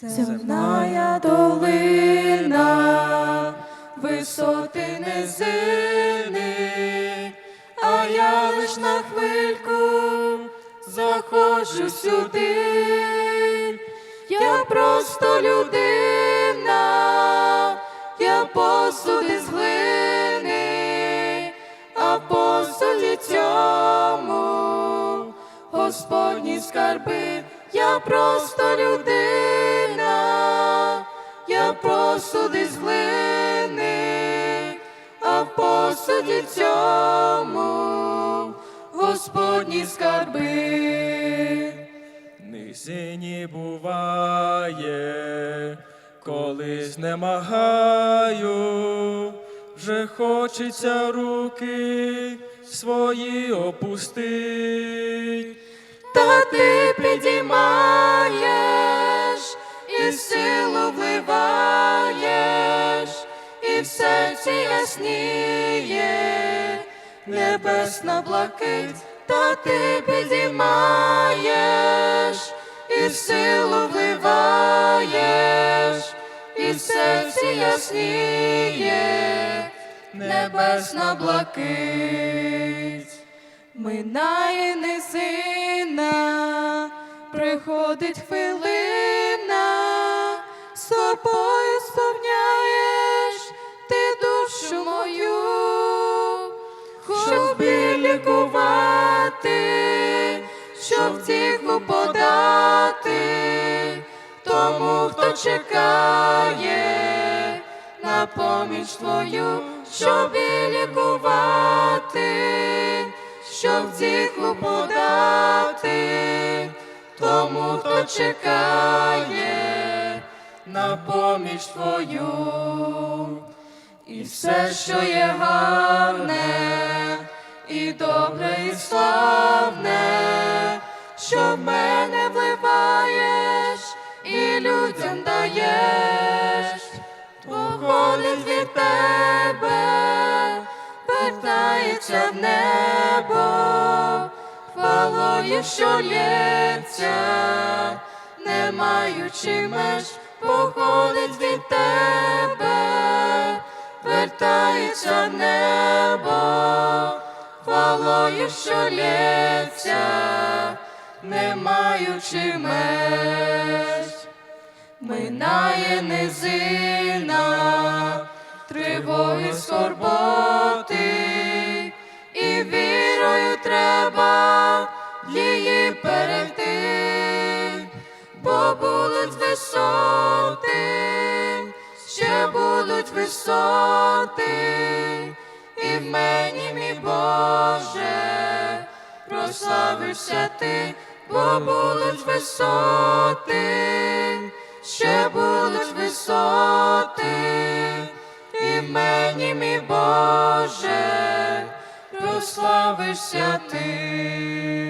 Земная долина, висоти низини, а я лиш на хвильку заходжу сюди. Я просто людина, я посуд із глини, а посуді цьому Господні скарби, я просто людина, я посуд із глини, а в посуді цьому Господні скарби. Низині буває, коли знемагаю, вже хочеться руки свої опустить. Та ти підіймаєш і силу вливаєш, і в серці ясніє небесна блакить, та ти підіймаєш і силу вливаєш, і в серці ясніє небесна блакить. Минає низина, приходить хвилина, з тобою сповняєш ти душу мою, щоб лікувати, щоб втіху подати, тому, хто чекає на поміч твою, щоб лікувати, щоб втіху подати, тому, хто чекає на поміч твою. І все, що є гарне, і добре, і славне, що в мене вливаєш і людям даєш, походить від тебе, вертається в небо, хвалою, що лється, не маючи меж, походить від тебе, вертається небо, хвалою, що лється, не маючи меж. Минає низина, будуть висоти, ще будуть висоти, і в мені, мій Боже, прославишся ти, бо будуть висоти, ще будуть висоти, і в мені, мій Боже, прославишся ти.